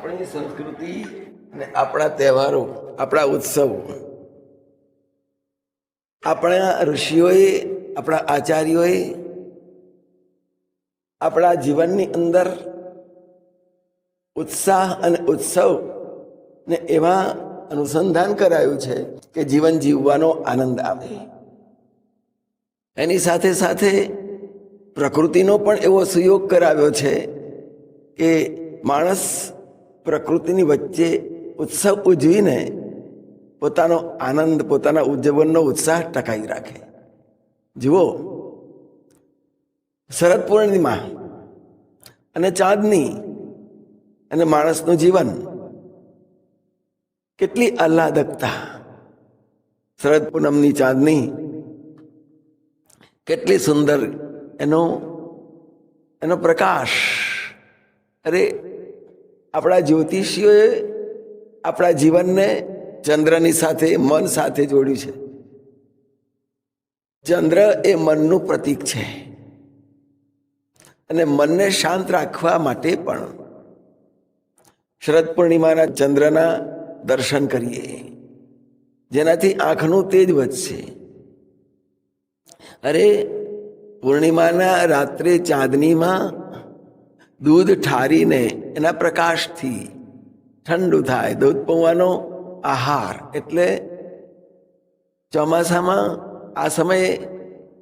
આપણી સંસ્કૃતિ અને આપણા તહેવારો, આપણા ઉત્સવો. આપણા ઋષિઓએ, આપણા આચાર્યોએ, આપણા જીવનની અંદર ઉત્સાહ અને ઉત્સવ ને એવા અનુસંધાન કરાયું છે કે જીવન જીવવાનો આનંદ આવે. એની સાથે સાથે પ્રકૃતિનો પણ એવો સુયોગ કરાવ્યો છે કે માણસ પ્રકૃતિની વચ્ચે ઉત્સવ ઉજવીને પોતાનો આનંદ, પોતાના ઉજ્જવનનો ઉત્સાહ ટકાવી રાખે. જુઓ, શરદ પૂર્ણિમા અને ચાંદની અને માણસનું જીવન કેટલી આહલાદકતા. શરદ પૂનમની ચાંદની કેટલી સુંદર એનો એનો પ્રકાશ. અરે આપણા જ્યોતિષીઓએ આપણા જીવનને ચંદ્રની સાથે, મન સાથે જોડ્યું છે. ચંદ્ર એ મનનું પ્રતીક છે. અને મનને શાંત રાખવા માટે પણ શરદ પૂર્ણિમાના ચંદ્રના દર્શન કરીએ. જેનાથી આંખનું તેજ વધશે. અરે, પૂર્ણિમાના રાત્રે ચાંદનીમાં દૂધ ઠારીને એના પ્રકાશથી ઠંડુ થાય. દૂધ પૌવાનો આહાર. એટલે ચોમાસામાં આ સમયે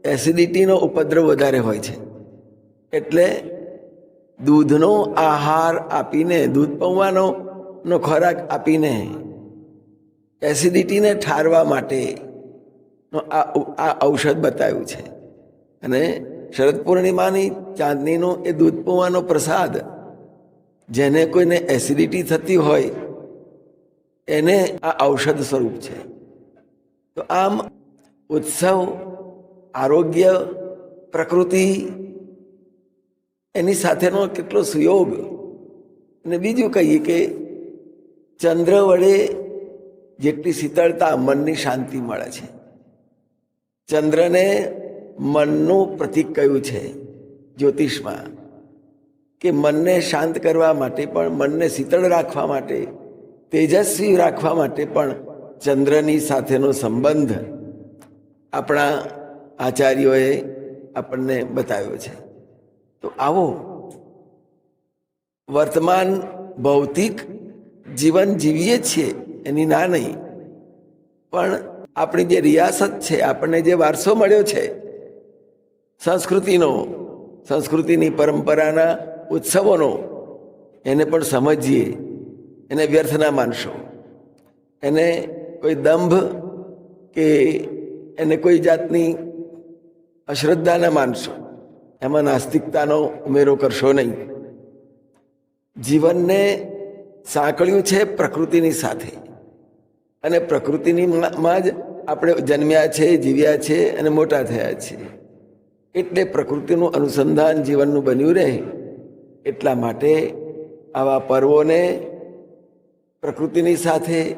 એસિડિટીનો ઉપદ્રવ વધારે હોય છે. એટલે દૂધનો આહાર આપીને, દૂધ પૌવાનો નો ખોરાક આપીને એસિડિટીને ઠારવા માટે આ ઔષધ બતાવ્યું છે. અને શરદ પૂર્ણિમાની ચાંદનીનો એ દૂધ પૌવાનો પ્રસાદ, જેને કોઈને એસિડિટી થતી હોય, એને આ ઔષધ સ્વરૂપ છે. તો આમ ઉત્સવ, આરોગ્ય, પ્રકૃતિ, એની સાથેનો કેટલો સુયોગ. અને બીજું કહીએ કે ચંદ્ર વડે જેટલી શીતળતા મનની શાંતિ મળે છે. ચંદ્રને મનનું પ્રતીક કયું છે જ્યોતિષમાં? કે મનને શાંત કરવા માટે પણ, મનને શીતળ રાખવા માટે, તેજસ્વી રાખવા માટે પણ ચંદ્રની સાથેનો સંબંધ આપણા આચાર્યોએ આપણને બતાવ્યો છે. તો આવો, વર્તમાન ભૌતિક જીવન જીવીએ છીએ, એની ના નહીં, પણ આપણી જે રિયાસત છે, આપણને જે વારસો મળ્યો છે સંસ્કૃતિનો, સંસ્કૃતિની પરંપરાના ઉત્સવોનો એને પણ સમજીએ, એને વ્યર્થ ના માનશો. એને કોઈ દંભ કે એને કોઈ જાતની અશ્રદ્ધા ના માનશો. એમાં નાસ્તિકતાનો ઉમેરો કરશો નહીં. જીવનને સાંકળ્યું છે પ્રકૃતિની સાથે. અને પ્રકૃતિની માં જ આપણે જન્મ્યા છે, જીવ્યા છે અને મોટા થયા છીએ એટલે પ્રકૃતિનું અનુસંધાન જીવનનું બન્યું રહે, એટલા માટે આવા પર્વોને પ્રકૃતિની સાથે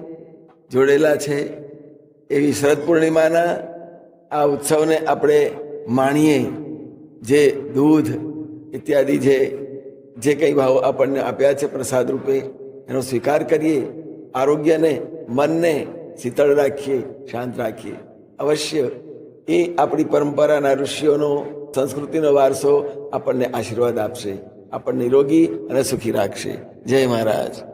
જોડેલા છે. એવી શરદ પૂર્ણિમાના આ ઉત્સવને આપણે માણીએ. જે દૂધ ઇત્યાદિ જે જે કંઈ ભાવ આપણને આપ્યા છે પ્રસાદ રૂપે, એનો સ્વીકાર કરીએ, આરોગ્યને, મનને શીતળ રાખીએ, શાંત રાખીએ. અવશ્ય એ આપણી પરંપરાના ઋષિઓનો, સંસ્કૃતિનો વારસો આપણને આશીર્વાદ આપશે, આપણને નિરોગી અને સુખી રાખશે. જય મહારાજ.